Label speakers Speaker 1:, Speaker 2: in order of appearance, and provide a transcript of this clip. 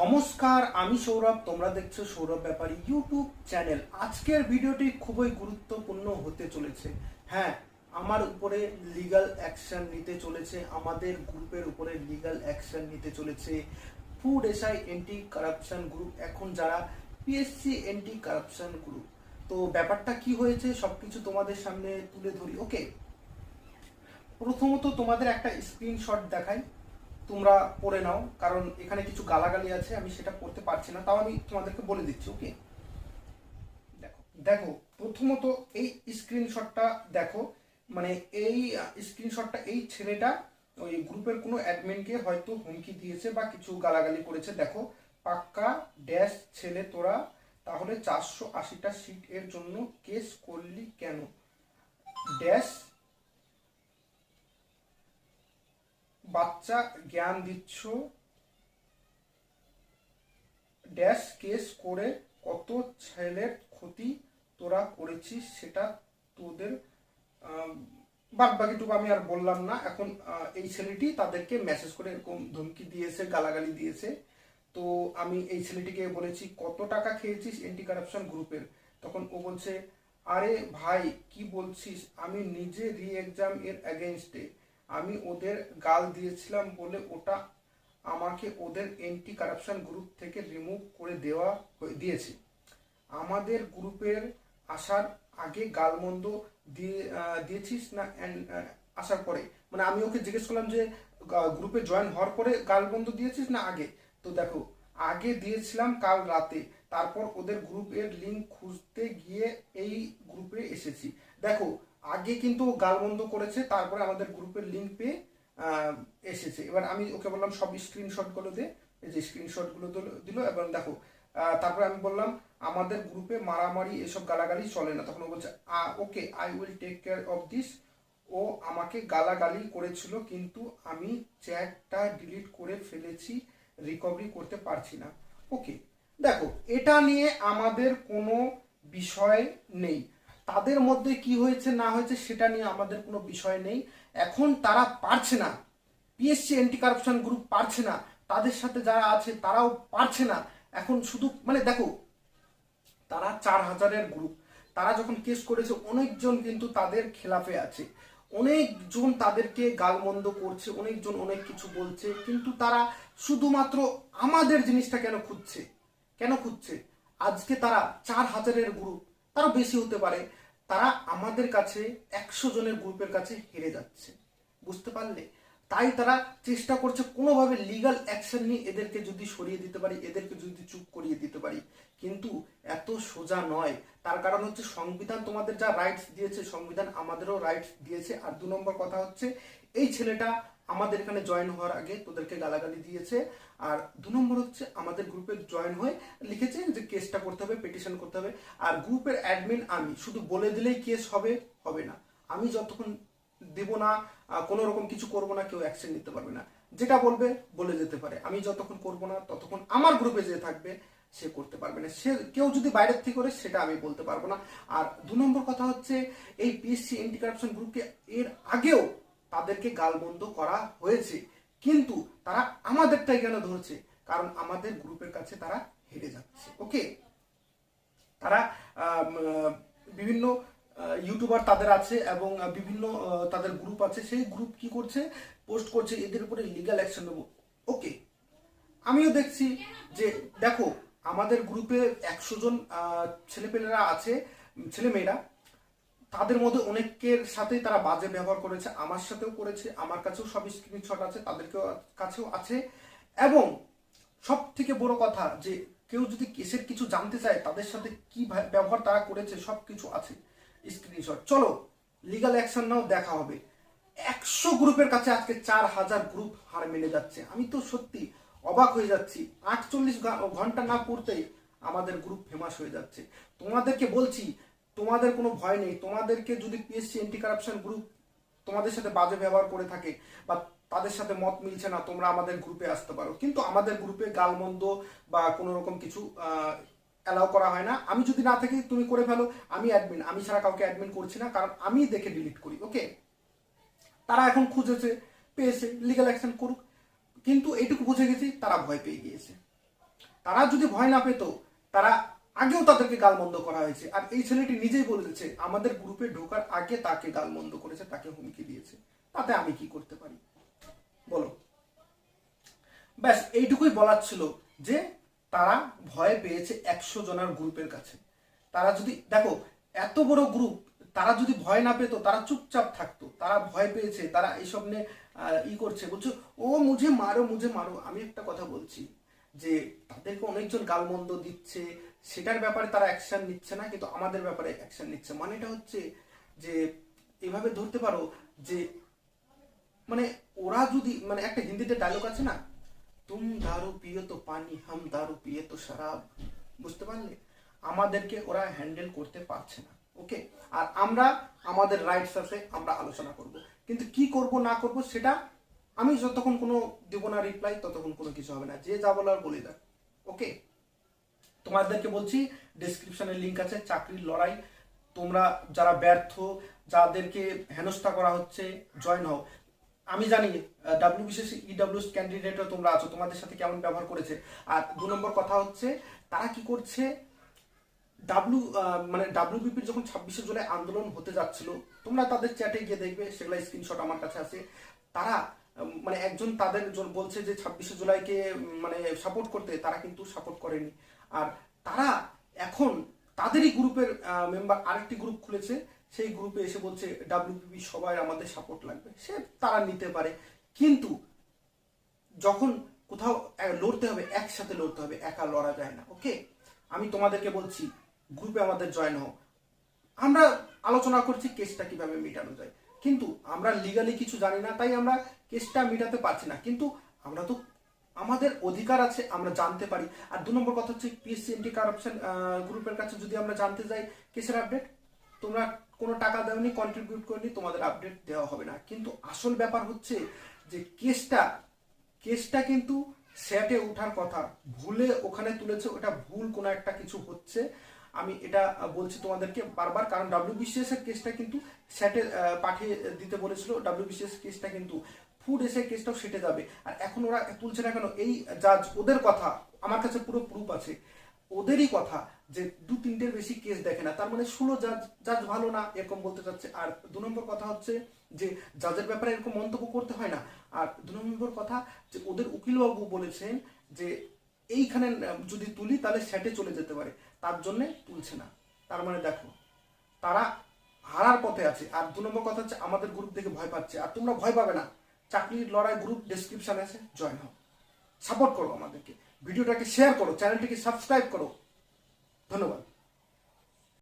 Speaker 1: নমস্কার, আমি সৌরভ, তোমরা দেখছ সৌরভ ব্যাপারী ইউটিউব চ্যানেল। আজকের ভিডিওটি খুবই গুরুত্বপূর্ণ হতে চলেছে। হ্যাঁ আমার উপরে লিগ্যাল অ্যাকশন নিতে চলেছে, আমাদের গ্রুপের উপরে লিগ্যাল অ্যাকশন নিতে চলেছে। Food SI anti corruption group এখন যারা পিএসসি এন্টি কারাপশন গ্রুপ তো ব্যাপারটা কি হয়েছে, সবকিছু তোমাদের সামনে তুলে ধরি। ওকে প্রথমত তোমাদের একটা স্ক্রিনশট দেখাই। তোমরা পড়ে নাও, কারণ এখানে কিছু গালাগালি আছে, আমি সেটা পড়তে পারছি না, তাও আমি তোমাদেরকে বলে দিচ্ছি ওকে দেখো দেখো, প্রথমত এই স্ক্রিনশটটা দেখো মানে এই স্ক্রিনশটটা এই ছেলেটা ওই গ্রুপের কোনো অ্যাডমিনকে হয়তো হুমকি দিয়েছে বা কিছু গালাগালি করেছে, দেখো, পাক্কা ড্যাশ ছেলে তোরা, তাহলে চারশো আশিটা সিট এর জন্য কেস করলি কেন? ড্যাশ বাচ্চা জ্ঞান দিচ্ছ, ড্যাশ কেস করে কত ছেলের ক্ষতি তোরা করেছিস সেটা তোদের বাদ বাকিটুকু আমি আর বললাম না। এখন এই ছেলেটি তাদেরকে মেসেজ করে এরকম ধমকি দিয়েছে, গালাগালি দিয়েছে। তো আমি এই ছেলেটিকে বলেছি, কত টাকা খেয়েছিস এন্টি কারাপশন গ্রুপের তখন ও বলছে, আরে ভাই, কি বলছিস? আমি নিজে রি এক্সাম এর অ্যাগেনস্টে আমি ওদের গাল দিয়েছিলাম বলে ওটা আমাকে ওদের এন্টি কারাপশন গ্রুপ থেকে রিমুভ করে দেওয়া দিয়েছে। আমাদের গ্রুপের আসার আগে গালমন্দ দিয়ে দিয়েছিস না আসার পরে? মানে আমি ওকে জিজ্ঞেস করলাম যে গ্রুপে জয়েন হওয়ার পরে গালবন্ধ দিয়েছিস না আগে? তো দেখো, আগে দিয়েছিলাম কাল রাতে, তারপর ওদের গ্রুপের লিঙ্ক খুঁজতে গিয়ে এই গ্রুপে এসেছি। দেখো আগে কিন্তু গালবন্ধ করেছে, তারপরে আমাদের গ্রুপের লিঙ্ক পেয়ে এসেছে। এবার আমি ওকে বললাম, সব স্ক্রিনশটগুলো দে। এই যে স্ক্রিনশটগুলো দিল এবং দেখো তারপরে আমি বললাম, আমাদের গ্রুপে মারামারি, এসব গালাগালি চলে না। তখন ও বলছে okay I will take care of this ও আমাকে গালাগালি করেছিল, কিন্তু আমি চ্যাটটা ডিলিট করে ফেলেছি রিকভারি করতে পারছি না। ওকে, দেখো, এটা নিয়ে আমাদের কোনো বিষয় নেই। তাদের মধ্যে কি হয়েছে, না হয়েছে, সেটা নিয়ে আমাদের কোনো বিষয় নেই। এখন তারা পারছে না। পিএসসি অ্যান্টি কারাপশন গ্রুপ পারছে না। তাদের সাথে যারা আছে, তারাও পারছে না। এখন শুধু মানে দেখো, তারা চার হাজারের গ্রুপ তারা যখন কেস করেছে, অনেকজন কিন্তু তাদের খেলাফে আছে। অনেকজন তাদেরকে গালমন্দ করছে, অনেকজন অনেক কিছু বলছে, কিন্তু তারা শুধুমাত্র আমাদের জিনিসটা কেন খুঁজছে? কেন খুঁজছে? আজকে তারা চার হাজারের গ্রুপ তারা বেশি হতে পারে। তারা আমাদের কাছে একশো জনের গ্রুপের কাছে হেরে যাচ্ছে। বুঝতে পারলে? তাই তারা চেষ্টা করছে কোনোভাবে লিগ্যাল অ্যাকশন নিয়ে এদেরকে যদি সরিয়ে দিতে পারি, এদেরকে যদি চুপ করিয়ে দিতে পারি। কিন্তু এত সোজা নয়। তার কারণ হচ্ছে সংবিধান তোমাদের যা রাইটস দিয়েছে, সংবিধান আমাদেরও রাইটস দিয়েছে। আর দু নম্বর কথা হচ্ছে, এই ছেলেটা আমাদের এখানে জয়েন হওয়ার আগে তোদেরকে গালাগালি দিয়েছে। আর দু নম্বর হচ্ছে আমাদের গ্রুপে জয়েন হয়ে লিখেছে কেসটা করতে হবে পিটিশন করতে হবে। আর গ্রুপের অ্যাডমিন আমি, শুধু বলে দিলেই কেস হবে হবে না। আমি যতক্ষণ দেব না কোনো রকম কিছু করব না, কেউ অ্যাকশন নিতে পারবে না। যেটা বলবে, বলে যেতে পারে। আমি যতক্ষণ করব না, ততক্ষণ আমার গ্রুপে যে থাকবে, সে করতে পারবে না। সে, কেউ যদি বাইরের থেকে করে, সেটা আমি বলতে পারব না। আর দু নম্বর কথা হচ্ছে, এই পিএসসি এন্টি কারাপশন গ্রুপকে এর আগেও তাদেরকে গালবন্ধ করা হয়েছে। কিন্তু তারা আমাদেরটাই কেন ধরছে? কারণ আমাদের গ্রুপের কাছে তারা হেরে যাচ্ছে। ওকে তারা বিভিন্ন ইউটিউবার তাদের আছে এবং বিভিন্ন তাদের গ্রুপ আছে। সেই গ্রুপ কি করছে? পোস্ট করছে। এদের উপরে লিগ্যাল অ্যাকশন নেব। ওকে আমিও দেখছি যে, দেখো, আমাদের গ্রুপে একশো জন ছেলেপেলেরা আছে ছেলেমেয়েরা তাদের মধ্যে অনেকের সাথেই তারা বাজে ব্যবহার করেছে। আমার সাথেও করেছে। আমার কাছেও সব স্ক্রিনশট আছে। তাদেরকেও কাছেও আছে। এবং সব থেকে বড় কথা যে কেউ যদি কেসের কিছু জানতে চায়, তাদের সাথে কি ব্যবহার তারা করেছে সব কিছু আছে স্ক্রিনশট চলো লিগাল অ্যাকশন নাও, দেখা হবে। একশো গ্রুপের কাছে আজকে চার হাজার গ্রুপ হার মেনে যাচ্ছে। আমি তো সত্যি অবাক হয়ে যাচ্ছি। আটচল্লিশ ঘণ্টা না পড়তেই আমাদের গ্রুপ ফেমাস হয়ে যাচ্ছে। তোমাদেরকে বলছি, তোমাদের কোনো ভয় নেই। তোমাদেরকে যদি পিএসসি এন্টি কারাপশন গ্রুপ তোমাদের সাথে বাজে ব্যবহার করে থাকে বা তাদের সাথে মত মিলছে না, তোমরা আমাদের গ্রুপে আসতে পারো। কিন্তু আমাদের গ্রুপে গালমন্দ বা কোনো রকম কিছু অ্যালাউ করা হয় না। আমি যদি না থাকি, তুমি করে ফেলো। আমি অ্যাডমিন আমি ছাড়া কাউকে অ্যাডমিন করছি না, কারণ আমি দেখে ডিলিট করি ওকে তারা এখন খুঁজেছে, পেয়েছে লিগাল অ্যাকশন করুক। কিন্তু এইটুকু বুঝে গেছি, তারা ভয় পেয়ে গিয়েছে। তারা যদি ভয় না পেত, তারা আগেও তাদেরকে গালমন্দ করা হয়েছে। আর এই ছেলেটি নিজেই বলেছে, আমাদের গ্রুপে ঢোকার আগে তাকে গালমন্দ করেছে, তাকে হুমকি দিয়েছে। তাতে আমি কি করতে পারি? বলো। ব্যাস, এইটুকুই বলার ছিল যে তারা ভয় পেয়েছে একশো জনের গ্রুপের কাছে। তারা যদি, দেখো, এত বড় গ্রুপ, তারা যদি ভয় না পেতো, তারা চুপচাপ থাকতো, তারা ভয় পেয়েছে, তারা এইসব নিয়ে ই করছে, বলছো, ও মুঝে মারো মুঝে মারো। আমি একটা কথা বলছি যে, তাদেরকে অনেকজন গালমন্দ দিচ্ছে, সেটার ব্যাপারে তারা অ্যাকশন নিচ্ছে না, কিন্তু আমাদের ব্যাপারে অ্যাকশন নিচ্ছে। মানেটা হচ্ছে যে, এভাবে ধরতে পারো যে মানে ওরা যদি মানে একটা হিন্দিতে ডায়লগ আছে না, তুম দারু পিয়ে তো পানি, হাম দারু পিয়ে তো শরাব। বুঝতে পারলে? আমাদেরকে ওরা হ্যান্ডেল করতে পারছে না ওকে আর আমরা, আমাদের রাইটস আছে, আমরা আলোচনা করব। কিন্তু কি করব, না করব, সেটা আমি যতক্ষণ কোনো দেব না রিপ্লাই ততক্ষণ কোনো কিছু হবে না। যে যা বলার বলে দেয় ওকে তোমাদেরকে বলছি ডেসক্রিপশনে লিঙ্ক আছে, চাকরির লড়াই। তোমরা যারা ব্যর্থ, যাদেরকে হেনস্থা করা হচ্ছে জয়েন হও। আমি জানি ডাব্লিউ বিশেষ ইডাব্লিউএস ক্যান্ডিডেটও তোমরা আছো, তোমাদের সাথে কেমন ব্যবহার করেছে। আর দু নম্বর কথা হচ্ছে, তারা কি করছে ডাব্লিউ মানে ডাব্লিউবিপির যখন ছাব্বিশে জুলাই আন্দোলন হতে যাচ্ছিল, তোমরা তাদের চ্যাটে গিয়ে দেখবে সেগুলো স্ক্রিনশট আমার কাছে আছে। তারা মানে একজন তাদের বলছে যে ছাব্বিশে জুলাইকে মানে সাপোর্ট করতে, তারা কিন্তু সাপোর্ট করেনি। আর তারা এখন তাদেরই গ্রুপের মেম্বার আরেকটি গ্রুপ খুলেছে সেই গ্রুপে এসে বলছে ডাব্লিউবিপি সবাই আমাদের সাপোর্ট লাগবে। সে তারা নিতে পারে। কিন্তু যখন কোথাও লড়তে হবে, একসাথে লড়তে হবে, একা লড়া যায় না ওকে আমি তোমাদেরকে বলছি গ্রুপে আমাদের জয়েন হও। আমরা আলোচনা করছি কেসটা কীভাবে মেটানো যায়। কিন্তু আমরা লিগালি কিছু জানি না, তাই আমরা কেসটা মেটাতে পারছি না। কিন্তু আমরা তো আমাদের অধিকার আছে, আমরা জানতে পারি। আর দু নম্বর কথা হচ্ছে পিএসসি এন্টি কারাপশন গ্রুপের কাছে যদি আমরা জানতে যাই কেসের আপডেট তোমরা কোনো টাকা দেওনি কন্ট্রিবিউট করনি, তোমাদের আপডেট দেওয়া হবে না। কিন্তু আসল ব্যাপার হচ্ছে যে কেসটা কেসটা কিন্তু স্যাটে ওঠার কথা। ভুলে ওখানে তুলেছে, ওটা ভুল কোনো একটা কিছু হচ্ছে। আমি এটা বলছি তোমাদেরকে বারবার, কারণ ডাব্লিউবিসিএস এর কেসটা কিন্তু স্যাটে পাঠিয়ে দিতে বলেছিল। ডাব্লিউবিসিএস কেসটা কিন্তু ফুড এসে কেসটাও সেটে যাবে। আর এখন ওরা তুলছে না কেন? এই জাজ ওদের কথা। আমার কাছে পুরো প্রুফ আছে। ওদেরই কথা যে দু তিনটের বেশি কেস দেখে না। তার মানে ষোলো জাজ জাজ ভালো না, এরকম বলতে চাচ্ছে। আর দু নম্বর কথা হচ্ছে যে জাজের ব্যাপারে এরকম মন্তব্য করতে হয় না। আর দু নম্বর কথা যে ওদের উকিলবাবু বলেছেন যে এইখানে যদি তুলি তাহলে সেটে চলে যেতে পারে। তার জন্য তুলছে না। তার মানে দেখো, তারা হারার পথে আছে। আর দু নম্বর কথা হচ্ছে আমাদের গ্রুপ দেখে ভয় পাচ্ছে। আর তোমরা ভয় পাবে না। চাকরির লড়াই গ্রুপ ডেসক্রিপশনে আছে। জয়েন হও। সাপোর্ট করো আমাদেরকে। ভিডিওটাকে শেয়ার করো চ্যানেলটিকে সাবস্ক্রাইব করো। ধন্যবাদ।